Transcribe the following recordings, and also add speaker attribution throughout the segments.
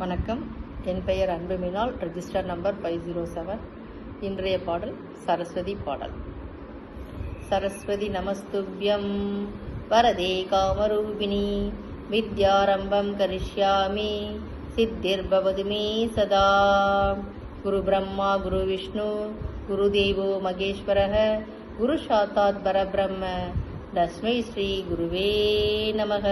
Speaker 1: வணக்கம். என் பெயர் அன்புமினால் register number five zero seven இன்றைய பாடல் சரஸ்வதி பாடல். சரஸ்வதி நமஸ்துப்யம் வரதே காமரூபிணி. வித்யாரம்பம் கரிஷ்யாமி. சித்திர்பவது மே சதா. குரு பிரம்மா குரு விஷ்ணு குரு தேவோ மகேஸ்வரக. குரு சாத்தாத் பரபிரம்ம. தஸ்மை ஸ்ரீ குருவே நமக.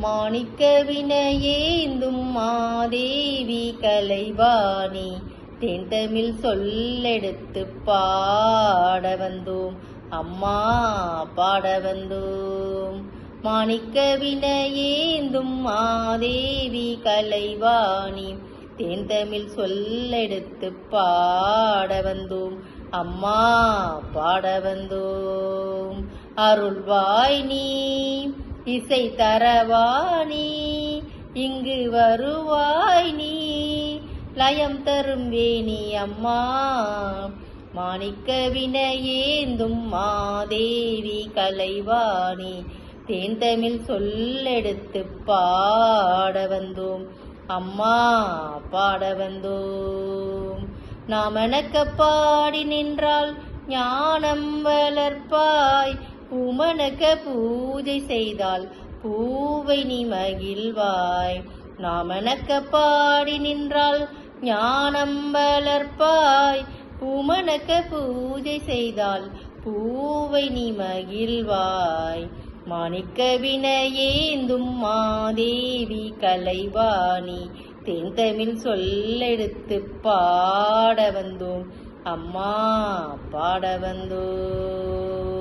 Speaker 1: மாணிக்க வினையேந்தும் மாதேவி கலைவாணி. தென்தமிழ் சொல்லெடுத்து பாட வந்தோம். அம்மா பாட வந்தோம். மாணிக்க வினையேந்தும் மாதேவி கலைவாணி. தேன்தமிழ் சொல்லெடுத்து பாட வந்தோம். அம்மா பாட வந்தோம். அருள்வாய் நீ. இசை தரவாணி இங்கு வருவாய் நீ. லயம் தரும் வேணி அம்மா மாணிக்க வினையேந்தும் மாதேவி கலைவாணி. தேன் தமிழ் சொல்லெடுத்து பாட வந்தோம் அம்மா பாட வந்தோம். நாம் எனக்க பாடி நின்றால் ஞானம் வளர்ப்பாய் உமனக்க பூஜை செய்தால் பூவை நீ மகிழ்வாய். நாமனக்க பாடி நின்றால் ஞானம் வளர்ப்பாய். உமனக்க பூஜை செய்தால் பூவை நீ மகிழ்வாய். மாணிக்க வினையேந்தும் மாதேவி கலைவாணி. தென்தமிழ் சொல்லெடுத்து பாட வந்தோம். அம்மா பாட வந்தோம்.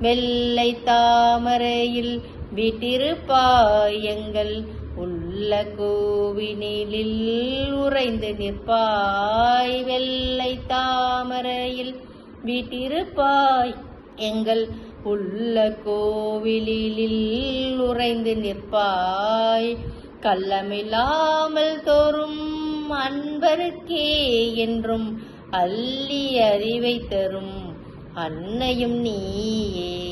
Speaker 1: வெள்ளை தாமரையில் வீட்டிருப்பாய் எங்கள் உள்ள கோவினிலில் உறைந்து நிற்பாய். வெள்ளை தாமரையில் வீட்டிருப்பாய் எங்கள் உள்ள கோவிலில் உறைந்து நிற்பாய். கள்ளமில்லாமல் தோறும் அன்பருக்கே என்றும் அள்ளி அறிவை தரும் அன்னையும் நீயே.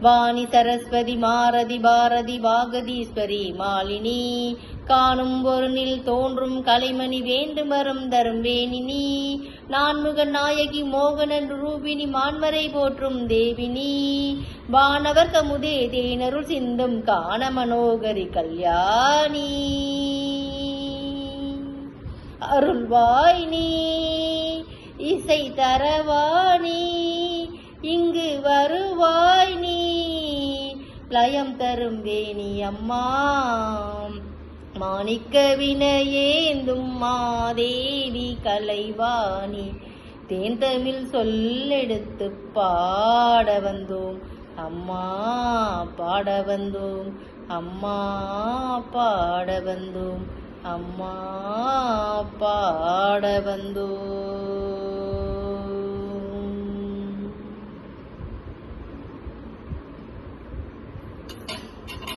Speaker 1: வாணி சரஸ்வதி மாரதி பாரதி வாகதீஸ்வரி மாலினி காணும் பொருளில் தோன்றும் கலைமணி வேண்டும் வரும் தரும் வேணினி நான்முக நாயகி மோகனன் ரூபினி மான்மரை போற்றும் தேவினி வானவர் கமுதே தேனருள் சிந்தும் காண மனோகரி கல்யாணி. அருள்வாய் நீ. இசை தரவாணி இங்கு வருவாய் நீ. லயம் தரும் வேணி அம்மா மாணிக்க வினையேந்தும் மாதேவி கலைவாணி. தேன்தமிழ் சொல்லெடுத்து பாட வந்தோம். அம்மா பாட வந்தோம். அம்மா பாட வந்தோம். அம்மா பாட வந்தோம்.